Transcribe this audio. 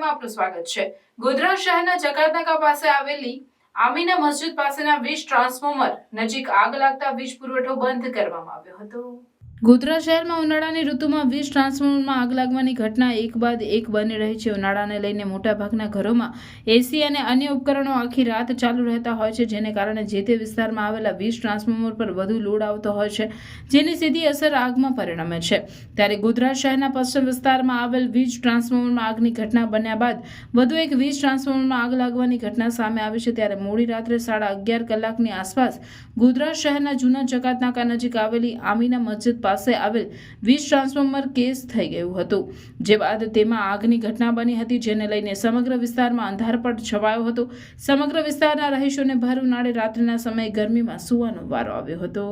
આપનું સ્વાગત છે. ગોધરા શહેરના જકાતનાકા પાસે આવેલી આમીના મસ્જિદ પાસેના વીજ ટ્રાન્સફોર્મર નજીક આગ લાગતા વીજ પુરવઠો બંધ કરવામાં આવ્યો હતો. ગોધરા શહેરમાં ઉનાળાની ઋતુમાં વીજ ટ્રાન્સફોર્મરમાં આગ લાગવાની ઘટના એક બાદ એક બની રહી છે. ઉનાળાને લઈને મોટાભાગના ઘરોમાં એસી અને અન્ય ઉપકરણો આખી રાત ચાલુ રહેતા હોય છે, જેને કારણે જે તે વિસ્તારમાં આવેલા વીજ ટ્રાન્સફોર્મર પર વધુ લોડ આવતો હોય છે, જેની સીધી અસર આગમાં પરિણમે છે. ત્યારે ગોધરા શહેરના પશ્ચિમ વિસ્તારમાં આવેલ વીજ ટ્રાન્સફોર્મરમાં આગની ઘટના બન્યા બાદ વધુ એક વીજ ટ્રાન્સફોર્મરમાં આગ લાગવાની ઘટના સામે આવી છે. ત્યારે મોડી રાત્રે સાડા અગિયાર કલાકની આસપાસ ગોધરા શહેરના જૂના ચકાતનાકા નજીક આવેલી આમીના મસ્જિદ પાસે આવેલ વીજ ટ્રાન્સફોર્મર કેસ થઈ ગયું હતું. જે બાદ તેમાં આગની ઘટના બની હતી, જેને લઈને સમગ્ર વિસ્તારમાં અંધારપટ છવાયો હતો. સમગ્ર વિસ્તારના રહીશોને ભર ઉનાળે રાત્રિના સમયે ગરમીમાં સૂવાનો વારો આવ્યો હતો.